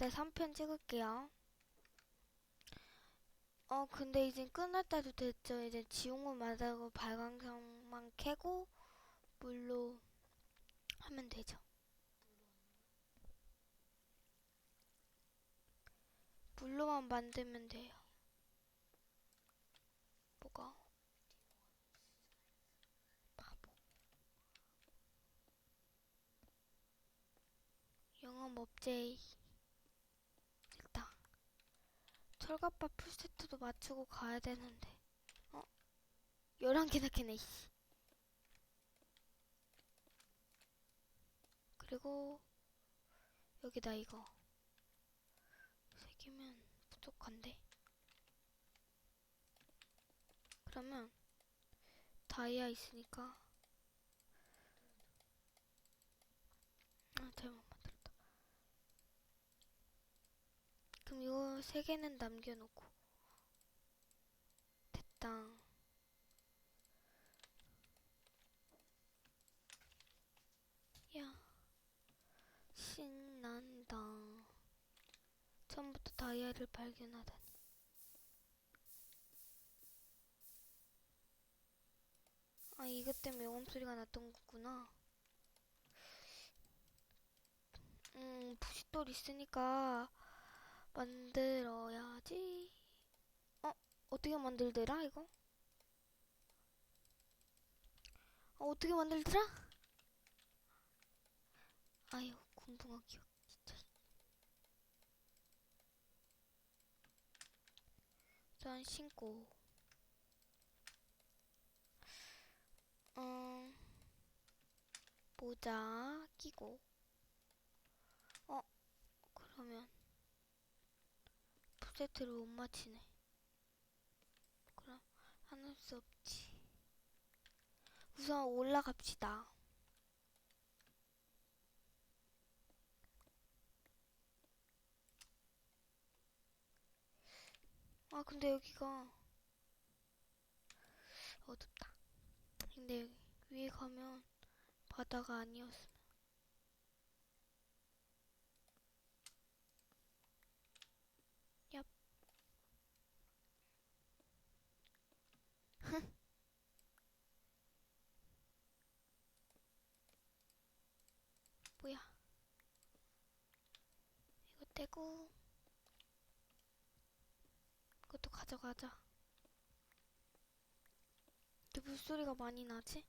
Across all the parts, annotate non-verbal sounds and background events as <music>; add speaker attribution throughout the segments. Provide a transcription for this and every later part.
Speaker 1: 일단 3편 찍을게요. 어, 근데 이제 끝날 때도 됐죠. 이제 지옥문 마다고 발광성만 캐고 물로 하면 되죠. 물로만 만들면 돼요. 뭐가? 바보. 영업 업제이. 됐다. 철갑바 풀세트도 맞추고 가야 되는데. 어? 11개나 캐네, 씨. 그리고, 여기다, 이거. 세 개면 부족한데. 그러면, 다이아 있으니까. 아, 잘못 만들었다. 세 개는 남겨놓고. 됐다. 야, 신난다. 처음부터 다이아를 발견하다니. 아, 이것 때문에 영음 소리가 났던 거구나. 음, 부싯돌 있으니까 만들어야지. 어, 어떻게 만들더라, 이거? 어, 어떻게 만들더라? 아유, 궁금한 기억, 진짜. 일단 신고. 음, 모자 끼고. 어, 그러면 풀 세트를 못 맞히네. 그럼 하는 수 없지. 우선 올라갑시다. 아, 근데 여기가 어둡다. 근데 여기 위에 가면 바다가 아니었으면. 얍. 뭐야? 떼고 이것도 가져가자. 이렇게 물소리가 많이 나지?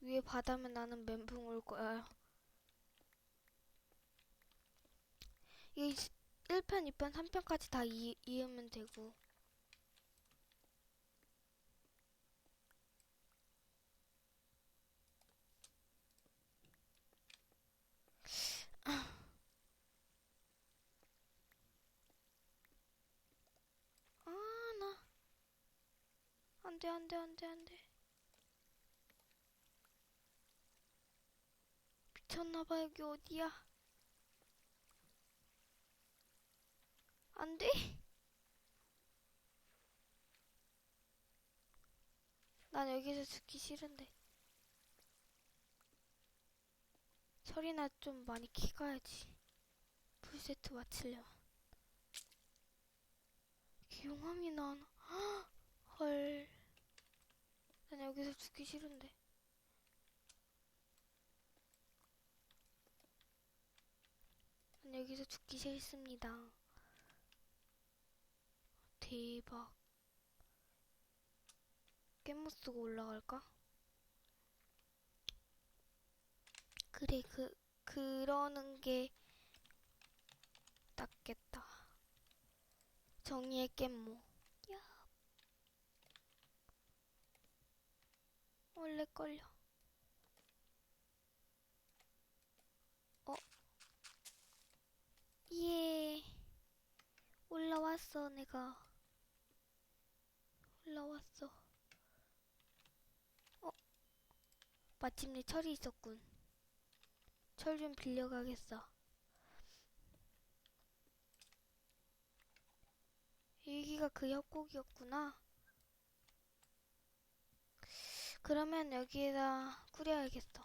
Speaker 1: 위에 바다면 나는 멘붕 올 거야. 이게 1편, 2편, 3편까지 다 이, 이으면 되고. 아, 나. 안 돼, 안 돼, 안 돼, 안 돼. 미쳤나봐, 여기 어디야? 안 돼. 난 여기서 죽기 싫은데. 철이나 좀 많이 키가야지. 풀세트 맞추려면. 용암이 나나. 헐. 난 여기서 죽기 싫은데. 난 여기서 죽기 싫습니다. 대박. 깻못 쓰고 올라갈까? 그래, 그, 그러는 게 낫겠다. 정의의 깻모. 야. 원래 걸려. 어? 예. 올라왔어, 내가. 올라왔어. 어? 마침내 철이 있었군. 철 좀 빌려가겠어. 여기가 그 협곡이었구나. 그러면 여기에다 꾸려야겠어.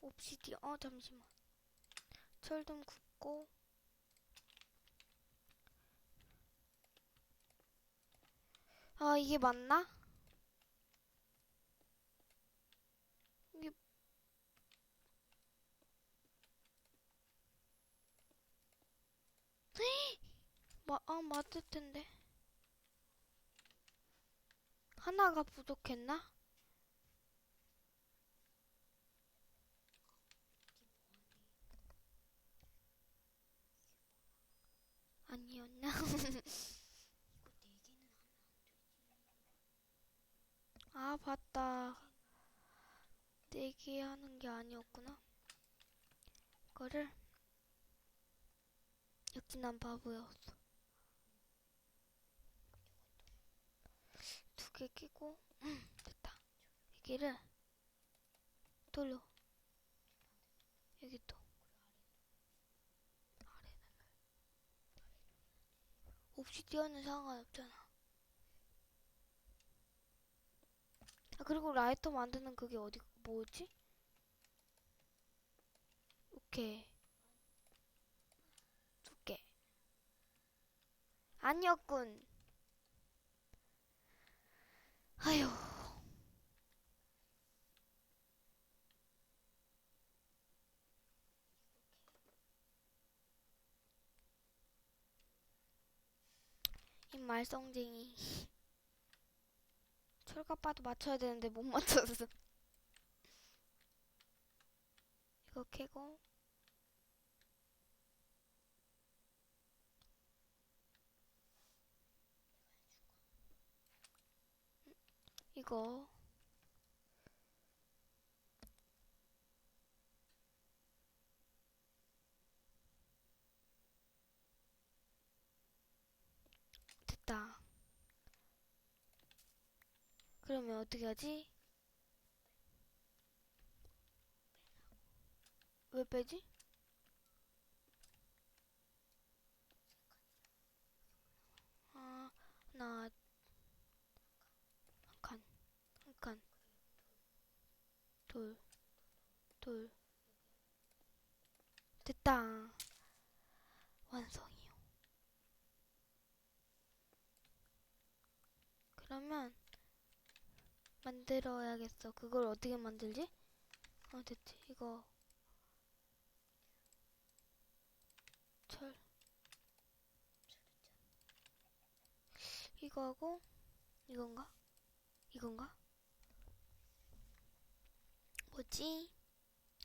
Speaker 1: 옵시디언 어 잠시만 철 좀 굽고 아 이게 맞나? 이게 <gasps> 마, 아 맞을 텐데 하나가 부족했나? 아니었나? <laughs> 아, 봤다. 내기 하는 게 아니었구나. 이거를 역시 난 바보였어. 두개 끼고 음, 됐다. 여기를 돌려. 여기 또 아래는 옵시디언은 상관없잖아. 아 그리고 라이터 만드는 그게 어디 뭐지? 오케이 두 개. 아니었군. 아휴. 이 말썽쟁이. 철갑바도 맞춰야 되는데 못 맞췄어. <laughs> 이거 캐고 이거 됐다. 그러면 어떻게 하지? 왜 빼지? 아, 하나, 한 칸, 한 칸, 둘, 둘, 됐다. 완성이요. 그러면 만들어야겠어. 그걸 어떻게 만들지? 어, 됐지. 이거 철. 이거 하고 이건가? 이건가? 뭐지?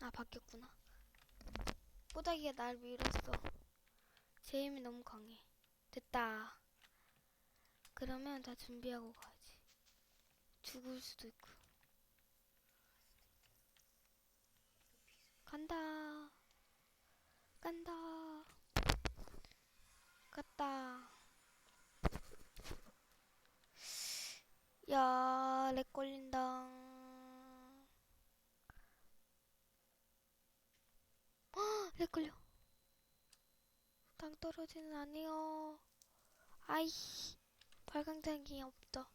Speaker 1: 아 바뀌었구나. 꼬다기가 날 밀었어. 제 힘이 너무 강해. 됐다. 그러면 다 준비하고 가야지. 죽을 수도 있고. 간다. 간다. 갔다. 야, 렉 걸린다. 렉 걸려. 당 떨어지는 아니요. 아이씨, 발광장이 없다.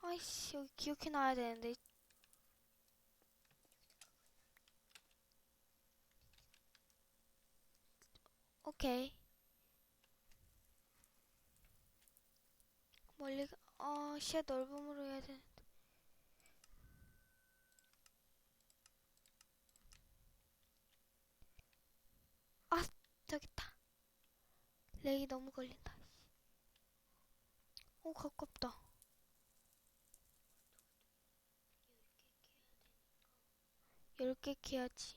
Speaker 1: 아이씨, 여기 기억해 놔야 되는데. 오케이. 멀리, 가- 어, 시야 넓음으로 해야 되는데. 아, 저기 있다. 너무 걸린다. 오, 가깝다. 열개 캐야지.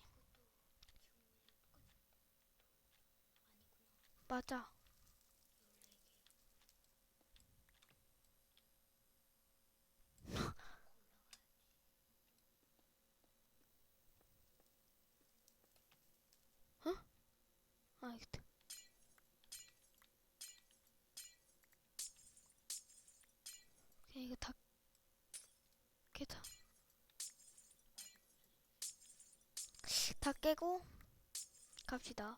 Speaker 1: 맞아. <laughs> 어? 아, 여기 다 깨고 갑시다.